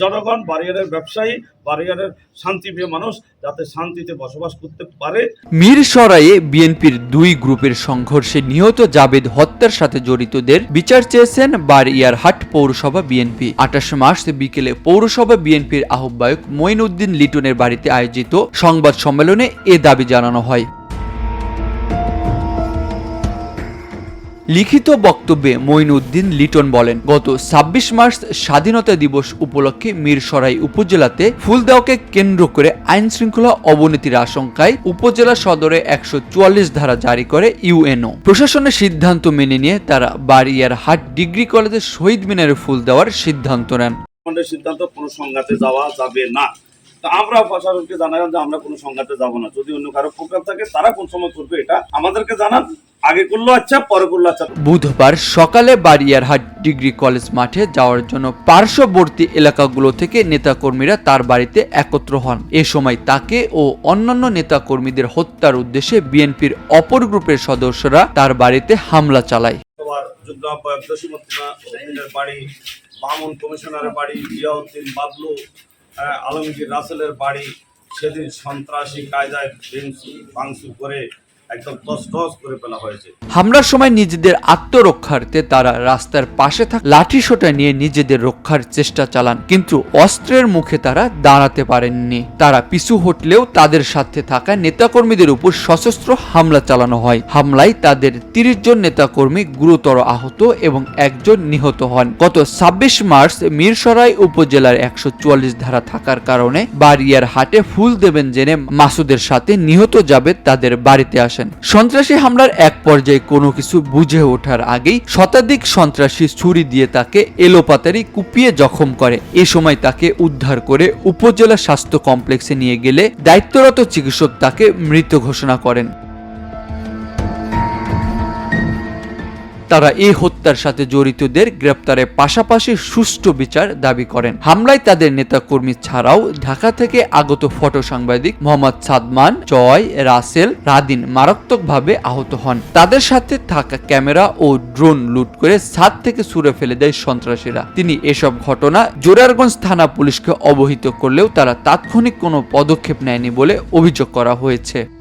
জনগণ বাড়িয়ারের ব্যবসায়ী বাড়িয়ারের শান্তিপ্রিয় মানুষ, যাতে শান্তিতে বসবাস করতে পারে। মিরসরাইয়ে বিএনপির দুই গ্রুপের সংঘর্ষে নিহত জাবেদ হত্যার সাথে জড়িতদের বিচার চেয়েছেন বারইয়ারহাট পৌরসভা বিএনপি। আঠাশ মার্চ বিকেলে পৌরসভা বিএনপির আহ্বায়ক মঈনউদ্দিন লিটনের বাড়িতে আয়োজিত সংবাদ সম্মেলনে এ দাবি জানানো হয়। লিখিত বক্তব্যে মঈনউদ্দিন লিটন বলেন, গত ছাব্বিশ মার্চ স্বাধীনতা দিবস উপলক্ষে মিরসরাই উপজেলাতে ফুলদেওয়াকে কেন্দ্র করে আইন শৃঙ্খলা অবনতির আশঙ্কায় উপজেলা সদরে একশো চুয়াল্লিশ ধারা জারি করে ইউএনও। প্রশাসনের সিদ্ধান্ত মেনে নিয়ে তারা বাড়িয়ার হাট ডিগ্রি কলেজের শহীদ মিনারে ফুল দেওয়ার সিদ্ধান্ত নেন। সিদ্ধান্ত, কোনো সংঘাতে যাওয়া যাবে না। তা আমরা প্রশাসনকে জানালাম যে আমরা কোনো সংঘাতে যাব না। যদি অন্য কারও প্রোগ্রাম থাকে তারা কোন সময় করবে এটা আমাদেরকে জানান। আগে করল আচ্ছা পরে করল আচ্ছা। বুধবার সকালে বাড়িয়ারহাট ডিগ্রি কলেজ মাঠে যাওয়ার জন্য পার্শ্ববর্তী এলাকাগুলো থেকে নেতাকর্মীরা তার বাড়িতে একত্র হন। এ সময় তাকে ও অন্যান্য নেতাকর্মীদের হত্যার উদ্দেশ্যে বিএনপির অপর গ্রুপের সদস্যরা তার বাড়িতে হামলা চালায়। আহ্বায়ক বাড়ি মামুন কমিশনারের বাড়ি জিয়াউদ্দিন বাবলু আলমগীর রাসেলের বাড়ি সেদিন সন্ত্রাসী কায়দায় ভাঙচুর করে হামলার সময় নিজেদের আত্মরক্ষার্থে তারা রাস্তার পাশে থাকা লাঠি সোটা নিয়ে নিজেদের রক্ষার চেষ্টা চালান, কিন্তু অস্ত্রের মুখে তারা দাঁড়াতে পারেননি। তারা পিছু হটলেও তাদের সাথে থাকা নেতাকর্মীদের উপর সশস্ত্র হামলা চালানো হয়। হামলায় তাদের তিরিশ জন নেতাকর্মী গুরুতর আহত এবং একজন নিহত হন। গত ছাব্বিশ মার্চ মিরসরাই উপজেলার একশো চুয়াল্লিশ ধারা থাকার কারণে বাড়িয়ার হাটে ফুল দেবেন জেনে মাসুদের সাথে নিহত যাবে তাদের বাড়িতে আসেন সন্ত্রাসী হামলার এক পর্যায়ে কোনো কিছু বুঝে ওঠার আগেই শতাধিক সন্ত্রাসী ছুরি দিয়ে তাকে এলোপাতারি কুপিয়ে জখম করে। এ সময় তাকে উদ্ধার করে উপজেলা স্বাস্থ্য কমপ্লেক্সে নিয়ে গেলে দায়িত্বরত চিকিৎসক তাকে মৃত ঘোষণা করেন। তারা এই হত্যার সাথে জড়িতদের গ্রেপ্তারের পাশাপাশি সুষ্ঠু বিচার দাবি করেন। হামলায় তাদের নেতাকর্মী ছাড়াও ঢাকা থেকে আগত ফটো সাংবাদিক মোহাম্মদ সাদমান, জয়, রাসেল, রাদিন মারাত্মকভাবে আহত হন। তাদের সাথে থাকা ক্যামেরা ও ড্রোন লুট করে ছাদ থেকে ছুড়ে ফেলে দেয় সন্ত্রাসীরা। তিনি এসব ঘটনা জোরারগঞ্জ থানা পুলিশকে অবহিত করলেও তারা তাৎক্ষণিক কোনো পদক্ষেপ নেয়নি বলে অভিযোগ করা হয়েছে।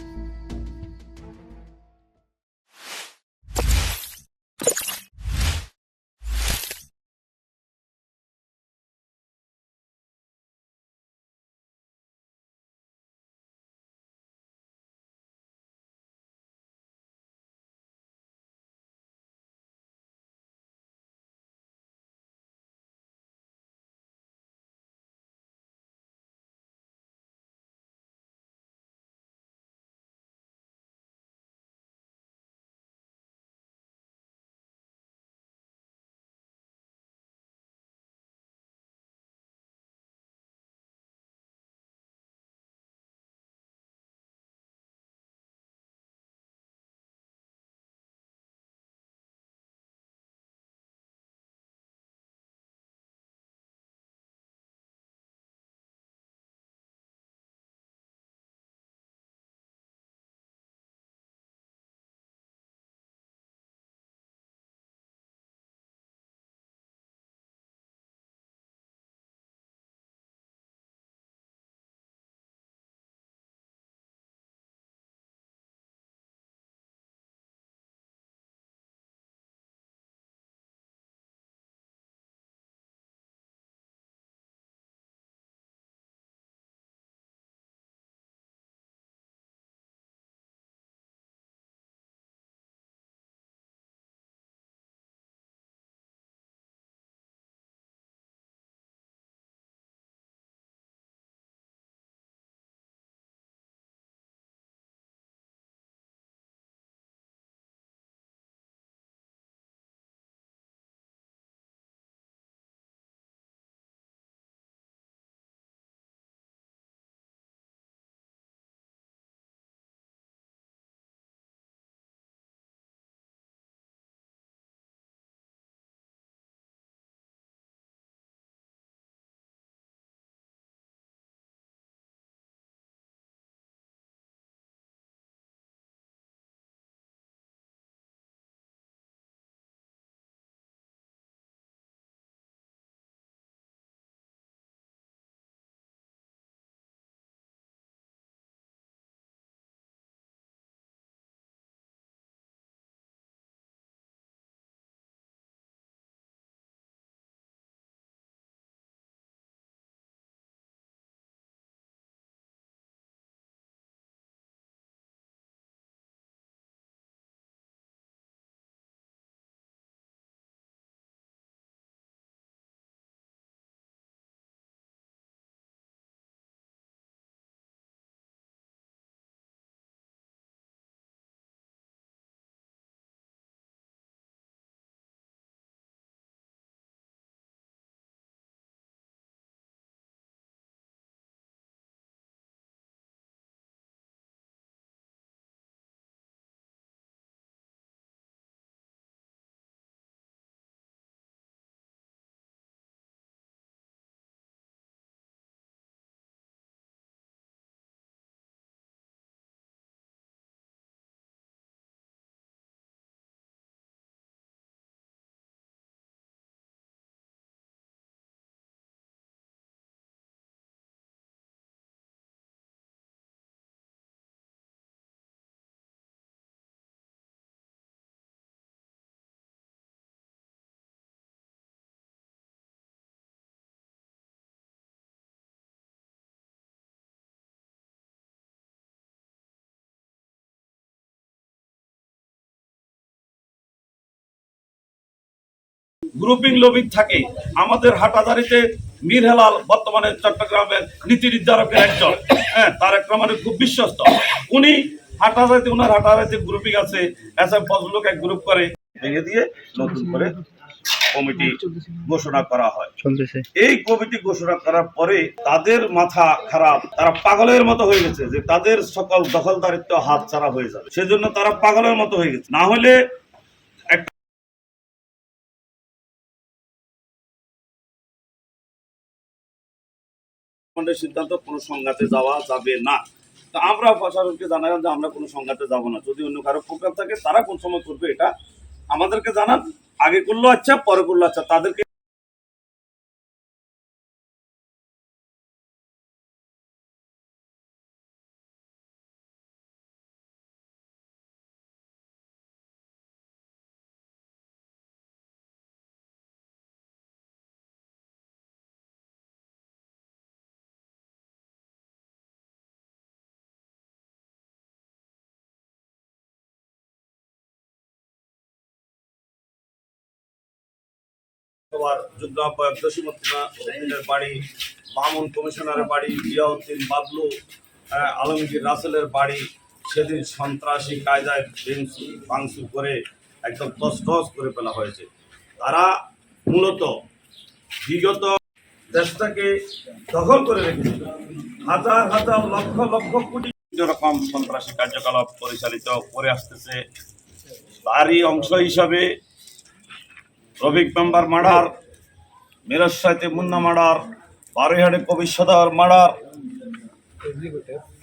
গ্রুপিং লবিং থাকে। আমাদের হাটাদারিতে মীর হেলাল বর্তমানে চট্টগ্রামের নীতি নির্ধারকের একজন। হ্যাঁ তারেক রহমানের খুব বিশ্বস্ত। উনি হাটাদারিতে ওনার হাটাদারিতে গ্রুপিং আছে। এস এম ফজলুক এক গ্রুপ করে ভেঙে দিয়ে নতুন করে কমিটি ঘোষণা করা হয়। এই কমিটি ঘোষণা করার পরে তাদের মাথা খারাপ তারা পাগলের মতো হয়ে গেছে যে তাদের সকল দখলদারিত্ব হাত ছাড়া হয়ে যাবে। সেজন্য তারা পাগলের মতো হয়ে গেছে। না হলে আমাদের সিদ্ধান্ত কোনো সংঘাতে যাওয়া যাবে না। তো আমরা প্রশাসনকে জানালাম যে আমরা কোনো সংঘাতে যাব না। যদি অন্য কারও প্রোগ্রাম থাকে, তারা কোন সময় করবে এটা আমাদেরকে জানান। আগে করল আচ্ছা পরে করল আচ্ছা তাদেরকে তোমার যুদ্ধ আহ্বায়ক জসিমুদ্দিনা উদ্দিনের বাড়ি মামুন কমিশনারের বাড়ি, জিয়াউদ্দিন বাবলু আলমগীর রাসেলের বাড়ি, সেদিন সন্ত্রাসী কায়দায় ভেঙচু ভাঙচুর করে একদম টস টস করে ফেলা হয়েছে। তারা মূলত বিগত দেশটাকে দখল করে রেখেছিল হাজার হাজার লক্ষ লক্ষ কোটি রকম সন্ত্রাসী কার্যকলাপ পরিচালিত করে আসতেছে। তারই অংশ হিসাবে রবিক মেম্বার মার্ডার মিরাজ সাইতে মুন্না মার্ডার, বারোইহাটে কবি সদার মার্ডার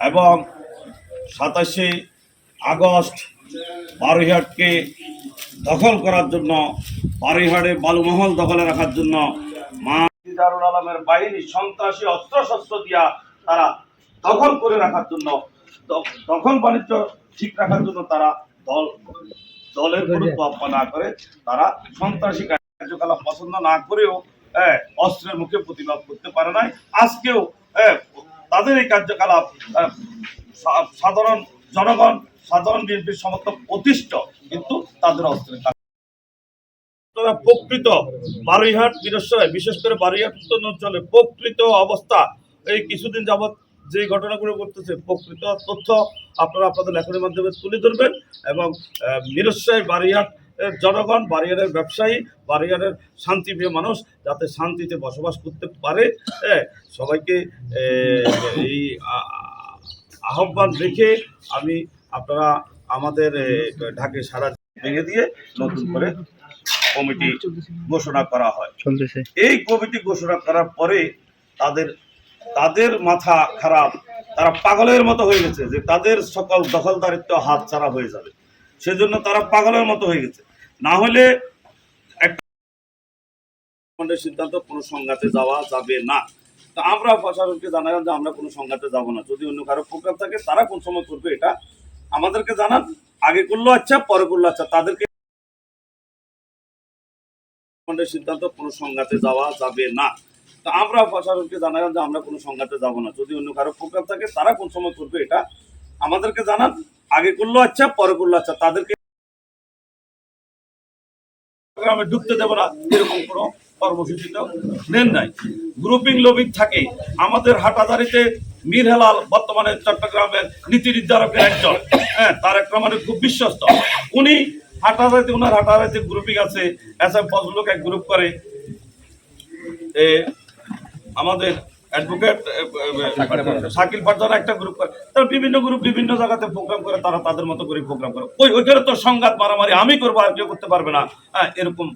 এবং সাতাশে আগস্ট বারোইহাটকে দখল করার জন্য, বারোইহাটে বালুমহল দখলে রাখার জন্য মা দিদারুল আলমের বাহিনী সন্ত্রাসী অস্ত্রশস্ত্র দিয়া তারা দখল করে রাখার জন্য দখল বাণিজ্য ঠিক রাখার জন্য তারা দল দলের কোনো তোয়াক্কা না করে তারা সন্ত্রাসী কার্যকলাপ পছন্দ না করেও হ্যাঁ, অস্ত্রের মুখে প্রতিবাদ করতে পারে নাই। আজকেও হ্যাঁ, তাদের এই কার্যকলাপ সাধারণ জনগণ সাধারণ বিএনপির সমর্থক প্রতিষ্ঠ কিন্তু তাদের অস্ত্রের প্রকৃত বারুইহাট বিশেষ করে বারুইহাট উত্তর অঞ্চলে প্রকৃত অবস্থা। এই কিছুদিন যাবৎ যে ঘটনাগুলো ঘটতেছে প্রকৃত তথ্য আপনারা আপনাদের লেখনের মাধ্যমে তুলে ধরবেন এবং বারুইহাট এর জনগণ বারিয়ারের ব্যবসায়ী বাড়িয়ারের শান্তিপ্রিয় মানুষ যাতে শান্তিতে বসবাস করতে পারে হ্যাঁ, সবাইকে এই আহ্বান রেখে আমি আপনারা আমাদের ঢাকে সারা ভেঙে দিয়ে নতুন করে কমিটি ঘোষণা করা হয়। এই কমিটি ঘোষণা করার পরে তাদের তাদের মাথা খারাপ, তারা পাগলের মতো হয়ে গেছে যে তাদের সকল দখলদারিত্ব হাত ছাড়া হয়ে যাবে। সেজন্য তারা পাগলের মতো হয়ে গেছে। না হলে সিদ্ধান্ত কোনো সংঘাতে যাওয়া যাবে না। তা আমরা প্রশাসনকে জানালাম যে আমরা কোনো সংঘাতে যাব না। যদি অন্য কারও প্রোগ্রাম থাকে, তারা কোন সময় করবে এটা আমাদেরকে জানান। আগে করল আচ্ছা পরে করল আচ্ছা। তাদেরকে সিদ্ধান্ত কোনো সংঘাতে যাওয়া যাবে না। তা আমরা প্রশাসনকে জানালাম যে আমরা কোনো সংঘাতে যাব না। যদি অন্য কারও প্রোগ্রাম থাকে, তারা কোন সময় করবে এটা আমাদেরকে জানান। আগে করল আচ্ছা পরে করল আচ্ছা। তাদেরকে গ্রামে ঢুকতে না, এরকম কোনো নেন নাই। গ্রুপিং লবিং থাকে। আমাদের হাটাদারিতে মীর হেলাল বর্তমানে চট্টগ্রামের নীতি নির্ধারকের একজন। হ্যাঁ তারেক রহমানের খুব বিশ্বস্ত। উনি হাটাদারিতে ওনার হাটাদারিতে গ্রুপিং আছে। এস এম ফজলুক এক গ্রুপ করে। আমাদের অ্যাডভোকেট শাকিল ফারজানা একটা গ্রুপ করে। তারা বিভিন্ন গ্রুপ বিভিন্ন জায়গাতে প্রোগ্রাম করে, তারা তাদের মতো করে প্রোগ্রাম করে। ওই ওইখানে তো সংঘাত মারামারি আমি করব আর কেউ করতে পারবে না। হ্যাঁ এরকম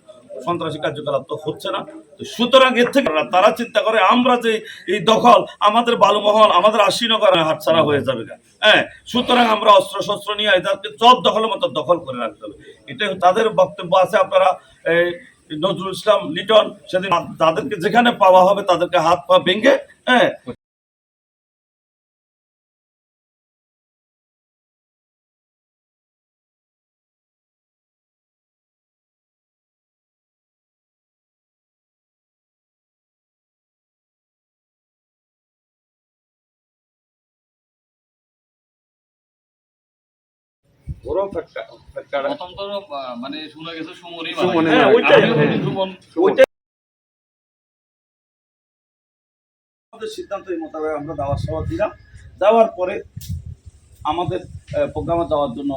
সন্ত্রাসী কার্যকলাপ তো হচ্ছে না। তো সুতরাং এর থেকে তারা চিন্তা করে, আমরা যে এই দখল, আমাদের বালুমহল, আমাদের আশিনগর হাতছাড়া হয়ে যাবে। হ্যাঁ সুতরাং আমরা অস্ত্র শস্ত্র নিয়ে এদেরকে সব দখলের মতো দখল করে রাখতে হবে। এটা তাদের বক্তব্য আছে আপনারা নজরুল ইসলাম লিটন সেদিন তাদেরকে যেখানে পাওয়া হবে তাদেরকে হাত পা ভেঙে হ্যাঁ ফ্যাক্টর আহ, মানে শোনা গেছে সুমনই হ্যাঁ, ওইটাই। আমাদের সিদ্ধান্ত এই মোতাবেক আমরা দাওয়ার সভা দিলাম। দেওয়ার পরে আমাদের প্রোগ্রামে যাওয়ার জন্য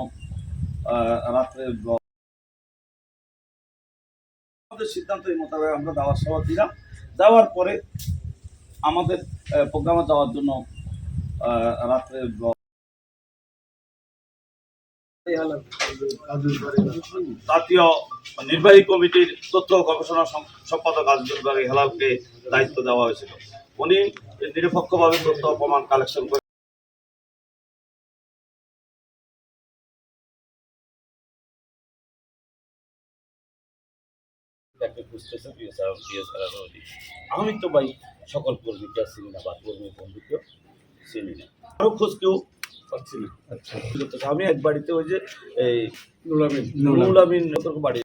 আহ, রাত্রে আমাদের সিদ্ধান্ত এই মোতাবেক আমরা দাওয়ার সভা দিলাম। দেওয়ার পরে আমাদের প্রোগ্রামে যাওয়ার জন্য আহ, রাত্রে জাতীয় নির্বাহী কমিটির তথ্য গবেষণা সম্পাদক আজিজুল বাড়ি হেলালকে দায়িত্ব দেওয়া হয়েছিল। উনি নিরপেক্ষভাবে তথ্য প্রমাণ কালেকশন করে আমি তো ভাই সকল কর্মীকে চিনি না, বা কর্মী বন্ধুকেও চিনি না। আরও খোঁজ কেউ পাচ্ছি না। আচ্ছা। আমি এক বাড়িতে ওই যে এই নুলামিন। নুলামিন। বাড়ি।